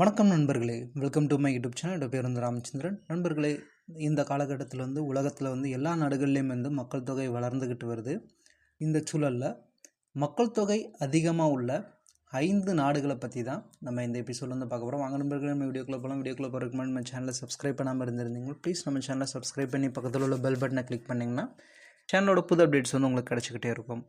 வணக்கம் நண்பர்களே. Welcome to my YouTube channel என்னோட பேர் வந்து ராமச்சந்திரன். நண்பர்களே இந்த காலகட்டத்தில் வந்து உலகத்தில் வந்து எல்லா நாடுகள்லேயும் வந்து மக்கள் தொகை வளர்ந்துக்கிட்டு வருது. இந்த சூழலில் மக்கள் தொகை அதிகமாக உள்ள ஐந்து நாடுகளை பற்றி தான் நம்ம இந்த எபிசோட் வந்து பார்க்க போகிறோம் வாங்க நண்பர்கள் நம்ம வீடியோக்குள்ளே போகலாம் வீடியோக்குள்ளே போகிறதுக்கு நம்ம சேனலை சப்ஸ்கிரைப் பண்ணாமல் இருந்திருந்தீங்க ப்ளீஸ் நம்ம சேனலை சப்ஸ்கிரைப் பண்ணி பக்கத்தில் உள்ள பெல் பட்டனை கிளிக் பண்ணிங்கன்னா சேனலோட புது அப்டேட்ஸ் வந்து உங்களுக்கு கிடச்சிக்கிட்டே இருக்கும்.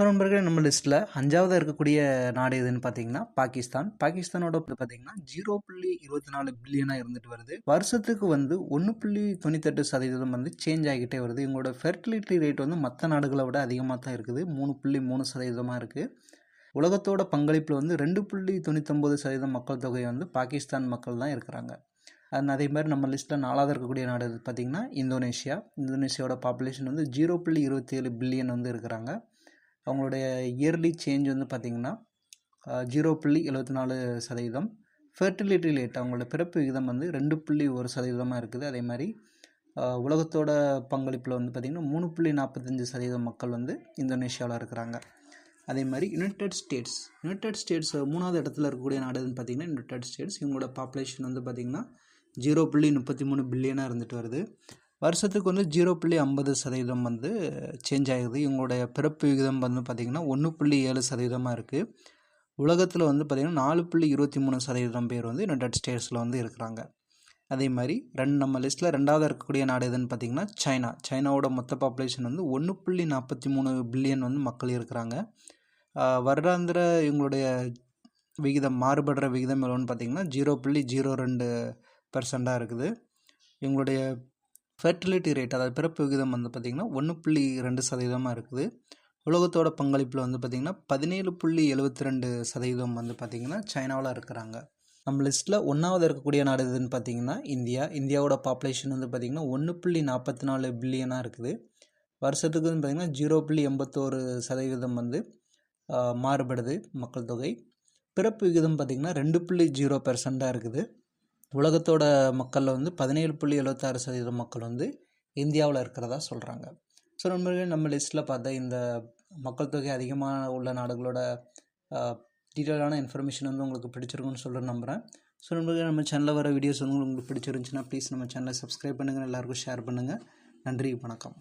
நண்பர்களே நம்ம லிஸ்ட்டில் அஞ்சாவதாக இருக்கக்கூடிய நாடு எதுன்னு பார்த்தீங்கன்னா பாகிஸ்தான். பாகிஸ்தானோட பார்த்தீங்கன்னா ஜீரோ புள்ளி இருபத்தி நாலு பில்லியனாக இருந்துட்டு வருது. வருஷத்துக்கு வந்து ஒன்று புள்ளி தொண்ணூத்தெட்டு சதவீதம் வந்து சேஞ்ச் ஆகிட்டே வருது. இவங்களோட ஃபெர்டிலிட்டி ரேட் வந்து மற்ற நாடுகளை விட அதிகமாக தான் இருக்குது. மூணு புள்ளி மூணு சதவீதமாக இருக்குது உலகத்தோட பங்களிப்பில் வந்து ரெண்டு புள்ளி தொண்ணூத்தொம்பது சதவீதம் மக்கள் தொகை வந்து பாகிஸ்தான் மக்கள் தான் இருக்கிறாங்க. அண்ட் அதே மாதிரி நம்ம லிஸ்ட்டில் நாலாவது இருக்கக்கூடிய நாடு பார்த்திங்கன்னா இந்தோனேஷியா. இந்தோனேஷியாவோட பாப்புலேஷன் வந்து ஜீரோ புள்ளி இருபத்தி ஏழு பில்லியன் வந்து இருக்கிறாங்க. அவங்களுடைய இயர்லி சேஞ்ச் வந்து பார்த்திங்கன்னா ஜீரோ புள்ளி எழுபத்தி நாலு சதவீதம். ஃபெர்டிலிட்டி ரேட் அவங்களோட பிறப்பு விகிதம் வந்து ரெண்டு புள்ளி ஒரு சதவீதமாக இருக்குது. அதே மாதிரி உலகத்தோட பங்களிப்பில் வந்து பார்த்திங்கன்னா மூணு புள்ளி நாற்பத்தஞ்சு சதவீதம் மக்கள் வந்து இந்தோனேஷியாவில் இருக்கிறாங்க. அதே மாதிரி யுனைடெட் ஸ்டேட்ஸ் யுனைடெட் ஸ்டேட்ஸ் மூணாவது இடத்துல இருக்கக்கூடிய நாடுன்னு பார்த்திங்கன்னா யுனைடெட் ஸ்டேட்ஸ் இவங்களோட பாப்புலேஷன் வந்து பார்த்திங்கன்னா ஜீரோ புள்ளி முப்பத்தி மூணு பில்லியனாக இருந்துட்டு வருது. வருஷத்துக்கு வந்து ஜீரோ புள்ளி ஐம்பது சதவீதம் வந்து சேஞ்ச் ஆகுது. இவங்களுடைய பிறப்பு விகிதம் வந்து பார்த்திங்கன்னா ஒன்று புள்ளி ஏழு சதவீதமாக இருக்குது உலகத்தில் வந்து பார்த்திங்கன்னா நாலு புள்ளி இருபத்தி மூணு சதவீதம் பேர் வந்து யுனைடெட் ஸ்டேட்ஸில் வந்து இருக்கிறாங்க. அதே மாதிரி ரெண்டு நம்ம லிஸ்ட்டில் ரெண்டாவது இருக்கக்கூடிய நாடு எதுன்னு பார்த்திங்கன்னா சைனா. சைனாவோட மொத்த பாப்புலேஷன் வந்து ஒன்று புள்ளி நாற்பத்தி மூணு பில்லியன் வந்து மக்கள் இருக்கிறாங்க. வருடாந்திர இவங்களுடைய விகிதம் மாறுபடுற விகிதம் எவ்வளோன்னு பார்த்திங்கன்னா ஜீரோ புள்ளி ஜீரோ ரெண்டு பர்சண்ட்டாக இருக்குது. இவங்களுடைய ஃபெர்டிலிட்டி ரேட் அதாவது பிறப்பு விகிதம் வந்து பார்த்திங்கன்னா ஒன்று புள்ளி ரெண்டு சதவீதமாக இருக்குது. உலகத்தோட பங்களிப்பில் வந்து பார்த்திங்கன்னா பதினேழு புள்ளி எழுபத்தி ரெண்டு சதவீதம் வந்து பார்த்திங்கன்னா சைனாவில் இருக்கிறாங்க. நம்ம லிஸ்ட்டில் ஒன்றாவது இருக்கக்கூடிய நாடு எதுன்னு பார்த்தீங்கன்னா இந்தியா. இந்தியாவோட பாப்புலேஷன் வந்து பார்த்திங்கன்னா ஒன்று புள்ளி நாற்பத்தி நாலு பில்லியனாக இருக்குது. வருஷத்துக்கு வந்து பார்த்திங்கன்னா ஜீரோ புள்ளி எண்பத்தோரு சதவீதம் வந்து மாறுபடுது மக்கள் தொகை. பிறப்பு விகிதம் பார்த்திங்கன்னா ரெண்டு புள்ளி ஜீரோ பெர்சண்ட்டாக இருக்குது. உலகத்தோட மக்களில் வந்து பதினேழு புள்ளி எழுபத்தாறு சதவீதம் மக்கள் வந்து இந்தியாவில் இருக்கிறதா சொல்கிறாங்க ஸோ நண்பர்கள் நம்ம லிஸ்ட்டில் பார்த்தா இந்த மக்கள் தொகை அதிகமாக உள்ள நாடுகளோட டீட்டெயிலான இன்ஃபர்மேஷன் வந்து உங்களுக்கு பிடிச்சிருக்குன்னு சொல்ல நம்புகிறேன் ஸோ நண்பர்கள் நம்ம சேனலில் வர வீடியோஸ் வந்து உங்களுக்கு பிடிச்சிருந்துச்சுன்னா ப்ளீஸ் நம்ம சேனலை சப்ஸ்கிரைப் பண்ணுங்கள் எல்லாருக்கும் ஷேர் பண்ணுங்கள் நன்றி வணக்கம்.